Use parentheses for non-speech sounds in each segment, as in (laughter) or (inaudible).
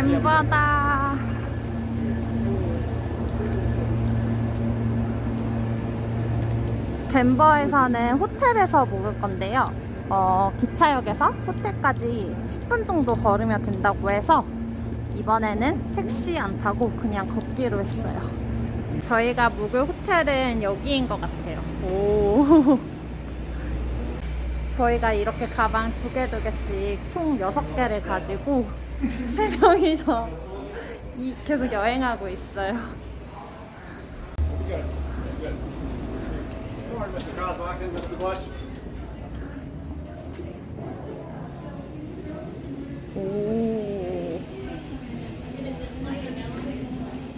덴버다. 덴버에서는 호텔에서 묵을 건데요. 어, 기차역에서 호텔까지 10분 정도 걸으면 된다고 해서 이번에는 택시 안 타고 그냥 걷기로 했어요. 저희가 묵을 호텔은 여기인 것 같아요. 오. (laughs) 저희가 이렇게 가방 두 개 두 개씩 총 여섯 개를 가지고 (laughs) 세 명이서 이- 계속 여행하고 있어요. 오.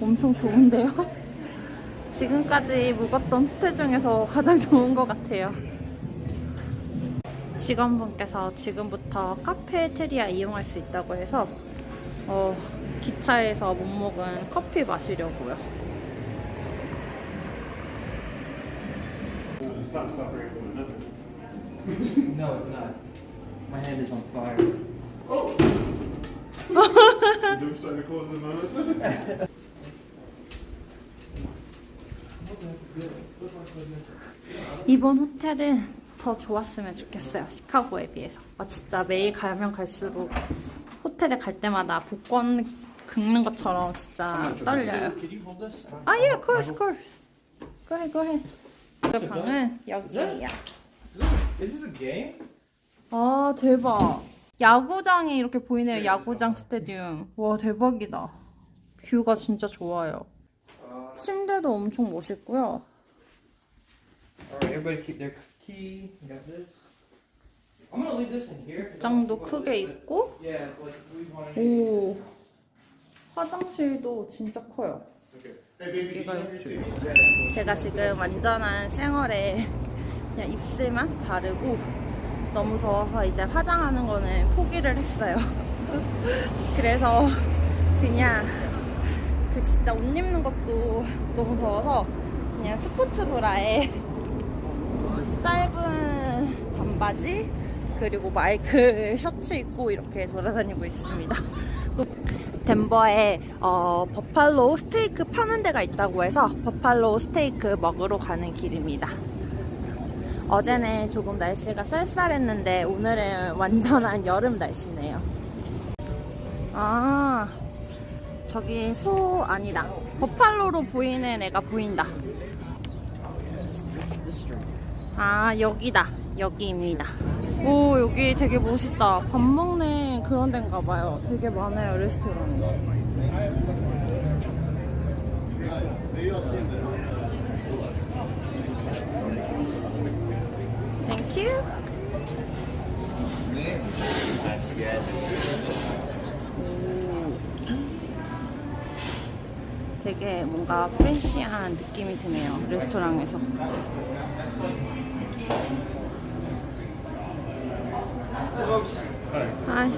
엄청 좋은데요? (laughs) 지금까지 묵었던 호텔 중에서 가장 좋은 것 같아요. 직원분께서 지금부터 카페테리아 이용할 수 있다고 해서 어, 기차에서 못 먹은 커피 마시려고요. It's not separated from another. No, it's not. My hand is on fire. They're starting to close in on us. 이번 호텔은 더 좋았으면 좋겠어요. 시카고에 비해서. 아, 진짜 매일 가면 갈수록 호텔에 갈 때마다 복권 긁는 것처럼 진짜 떨려요. You hold this? 아, 예, of course, of course. Go ahead, go ahead. 그 방은 여기예요. Is this a game? 아, 대박. 야구장이 이렇게 보이네요. 야구장 스타디움. 와, 대박이다. 뷰가 진짜 좋아요. 침대도 엄청 멋있고요. Alright, everybody keep their key. You got this. I'm gonna leave this in here. 장도 크게 있고, Yeah, it's like we want 오. 화장실도 진짜 커요. You take 제가 지금 완전한 생얼에 그냥 입술만 바르고 너무 더워서 이제 화장하는 거는 포기를 했어요. (laughs) 그래서 그냥 그 진짜 옷 입는 것도 너무 더워서 그냥 스포츠 브라에 짧은 반바지 그리고 마이크 (laughs) 셔츠 입고 이렇게 돌아다니고 있습니다. 또 (laughs) 덴버에 어, 버팔로 스테이크 파는 데가 있다고 해서 버팔로 스테이크 먹으러 가는 길입니다. 어제는 조금 날씨가 쌀쌀했는데 오늘은 완전한 여름 날씨네요. 아, 저기 소 아니다. 버팔로로 보이는 애가 보인다. 아, 여기다. 여기입니다. 오, 여기 되게 멋있다. 밥 먹는 그런 데인가 봐요. 되게 많아요, 레스토랑이. 땡큐. 되게 뭔가 프레시한 느낌이 드네요. 레스토랑에서. Uh.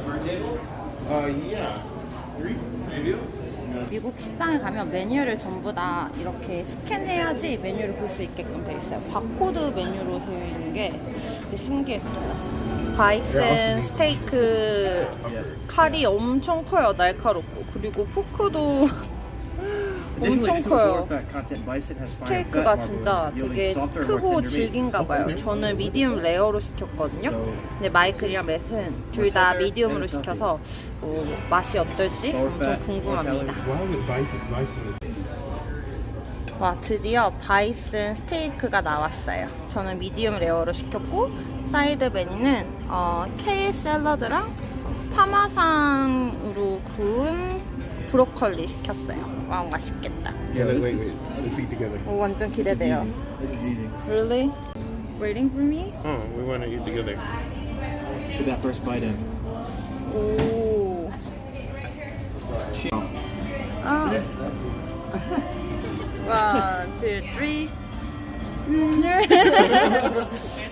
미국 식당에 가면 메뉴를 전부 다 이렇게 스캔해야지 메뉴를 볼 수 있게끔 돼 있어요. 바코드 메뉴로 되어 있는 게 신기했어요. 바이슨 스테이크 칼이 엄청 커요. 날카롭고 그리고 포크도 엄청 커요. 스테이크가 진짜 되게 크고 질긴가 봐요. 저는 미디움 레어로 시켰거든요. 근데 마이클이랑 맷은 둘 다 미디움으로 시켜서 어, 맛이 어떨지 엄청 궁금합니다. 와 드디어 바이슨 스테이크가 나왔어요. 저는 미디움 레어로 시켰고 사이드 메뉴는 어, 케일 샐러드랑 파마산으로 구운 브로콜리 시켰어요. 와 맛있겠다. Yeah, wait, wait, wait. Let's eat together. 오 완전 기대돼요. This is easy. Really? Waiting for me? Oh, we want to eat together. Get that first bite in. 오. 아. One, two, three. guys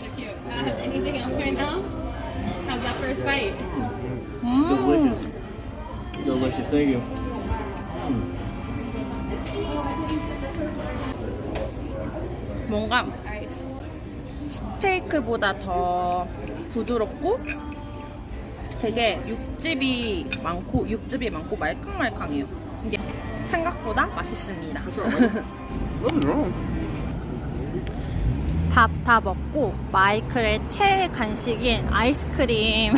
are cute. Uh, anything else right now? How's that first bite? Delicious. Delicious. Thank you. 뭔가 스테이크보다 더 부드럽고 되게 육즙이 많고 육즙이 많고 말캉말캉해요. 이게 생각보다 맛있습니다. 밥 (laughs) 다 먹고 마이클의 최애 간식인 아이스크림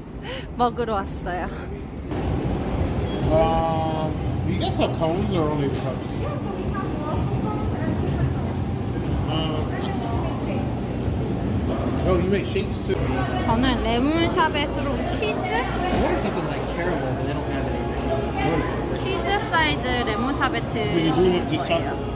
(laughs) 먹으러 왔어요. Um, you guys have cones or only cups? Um, oh, you make shakes too. 저는 레몬샤벳으로 키즈 I wanted something like caramel, but they don't have anything. 키즈 사이즈 레몬샤베트 Did you do it just chocolate?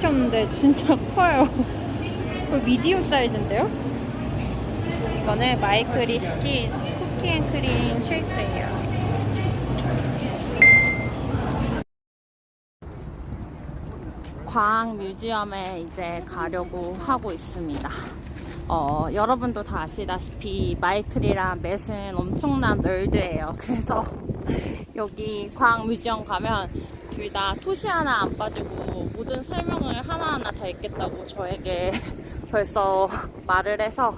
시켰는데 진짜 커요. 거의 미디움 사이즈인데요? 이거는 마이클이 시킨 쿠키 앤 크림 쉐이크예요. 과학 뮤지엄에 이제 가려고 하고 있습니다. 어, 여러분도 다 아시다시피 마이클이랑 맷은 엄청난 널드예요. 그래서 (laughs) 여기 과학 뮤지엄 가면 둘 다 토시 하나 안 빠지고 모든 설명을 하나하나 다 읽겠다고 저에게 (laughs) 벌써 말을 해서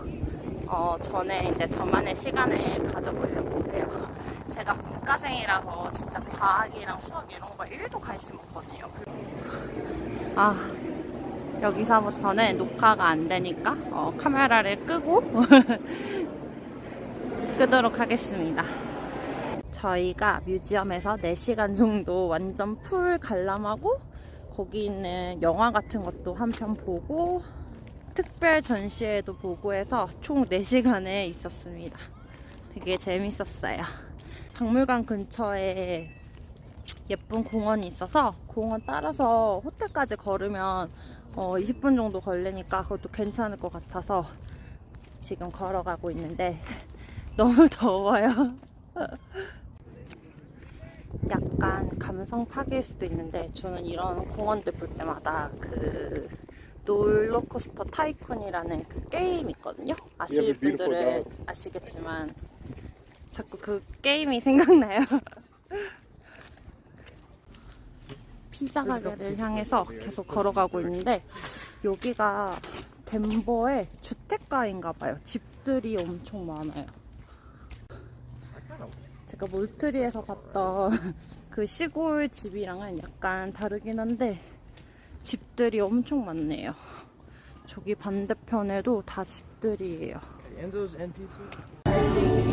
어, 전에 이제 저만의 시간을 가져보려고 해요. 제가 문과생이라서 진짜 과학이랑 수학 이런 거 1도 관심 없거든요. 아, 여기서부터는 녹화가 안 되니까 어, 카메라를 끄고 (laughs) 끄도록 하겠습니다. 저희가 뮤지엄에서 4시간 정도 완전 풀 관람하고 거기 있는 영화 같은 것도 한 편 보고 특별 전시회도 보고 해서 총 4시간에 있었습니다. 되게 재밌었어요. 박물관 근처에 예쁜 공원이 있어서 공원 따라서 호텔까지 걸으면 어, 20분 정도 걸리니까 그것도 괜찮을 것 같아서 지금 걸어가고 있는데 (laughs) 너무 더워요. (laughs) 약간 감성 파괴일 수도 있는데 저는 이런 공원들 볼 때마다 그 롤러코스터 타이쿤이라는 그 게임 있거든요. 아실 분들은. 아시겠지만 자꾸 그 게임이 (laughs) 생각나요. 피자 가게를 향해서 계속 걸어가고 있는데 여기가 덴버의 주택가인가 봐요. 집들이 엄청 많아요. 제가 몰트리에서 봤던 (laughs) 그 시골 집이랑은 약간 다르긴 한데 집들이 엄청 많네요. 저기 반대편에도 다 집들이에요.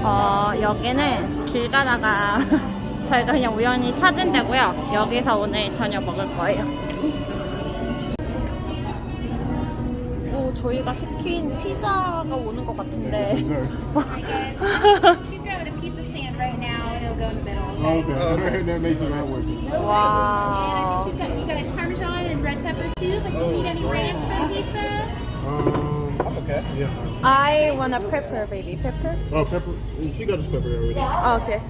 어, 여기는 길 가다가 (laughs) 저희가 그냥 우연히 찾은 데고요. 여기서 오늘 저녁 먹을 거예요. 오, 저희가 시킨 피자가 오는 것 같은데. (laughs) go in the middle. Oh, (laughs) okay. that makes it that worse. 와. She's got you guys parmesan and red pepper too, but do you need any ranch for the pizza? Um, I'm okay. yeah. I wanna pepper, baby. Pepper? Oh, pepper. She got us pepper already. 아, 오케이.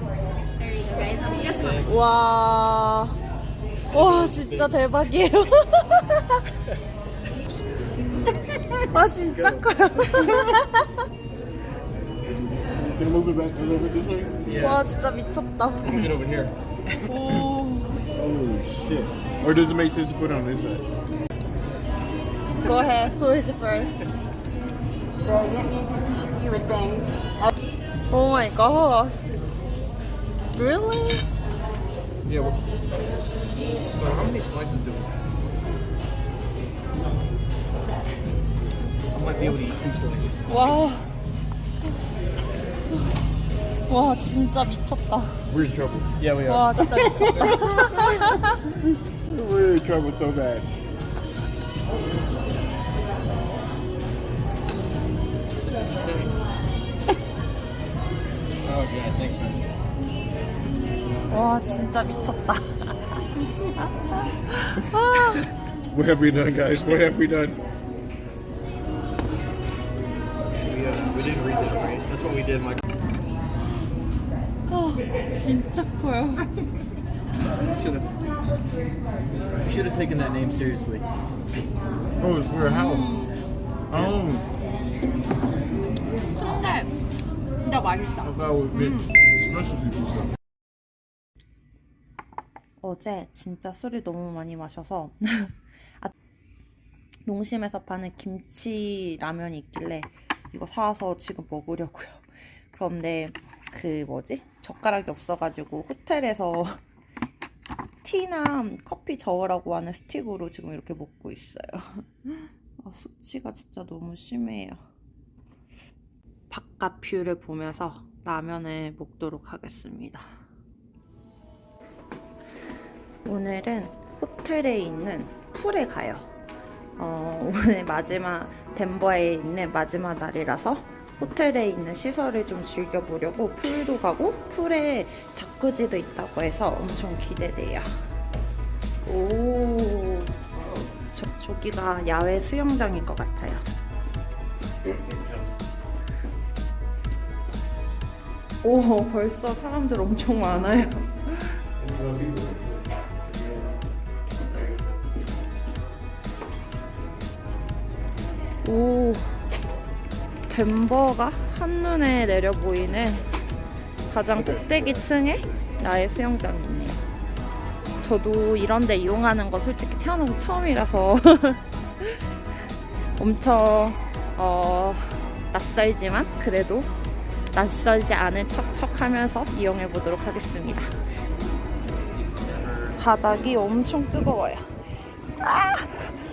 There you go, guys. Just fine. 와. 와, 진짜 대박이에요. 와, 진짜 커요. Can you move it back a little bit this way? 와, 진짜 미쳤다. I'm gonna get over here. 오. Holy shit. Or does it make sense to put it on this side? Go ahead. Who is it first? Oh my gosh. Really? Yeah. Well, so how many slices do we have? I might be able to eat two slices. 와. 와, 진짜 미쳤다. We're in trouble. Yeah, we 와, 진짜 미쳤다. We're in trouble so bad. This is insane. oh yeah, thanks man. 와, 진짜 미쳤다. What have we done, guys? What have we done? We did, Mike. 어, 진짜 커요. Should have. Should have taken that name seriously. Oh, it's for a house. Oh. 근데 진짜 맛있다. Go with me. Especially pizza. 어제 진짜 술을 너무 많이 마셔서 아, 농심에서 파는 김치 라면이 있길래 이거 사와서 지금 먹으려고요. 그런데 그 뭐지? 젓가락이 없어가지고 호텔에서 (laughs) 티나 커피 저으라고 하는 스틱으로 지금 이렇게 먹고 있어요. (laughs) 아, 숙취가 진짜 너무 심해요. 바깥 뷰를 보면서 라면을 먹도록 하겠습니다. 오늘은 호텔에 있는 풀에 가요. 어, 오늘 마지막 덴버에 있는 마지막 날이라서 호텔에 있는 시설을 좀 즐겨보려고 풀도 가고 풀에 자쿠지도 있다고 해서 엄청 기대돼요. 오, 저, 저기가 야외 수영장일 것 같아요. 오, 벌써 사람들 엄청 많아요. 오, 덴버가 한눈에 내려 보이는 가장 꼭대기 층에 나의 수영장이 있네요. 저도 이런 데 이용하는 거 솔직히 태어나서 처음이라서 (laughs) 엄청 어, 낯설지만 그래도 낯설지 않은 척척 하면서 이용해 보도록 하겠습니다. 바닥이 엄청 뜨거워요. 어,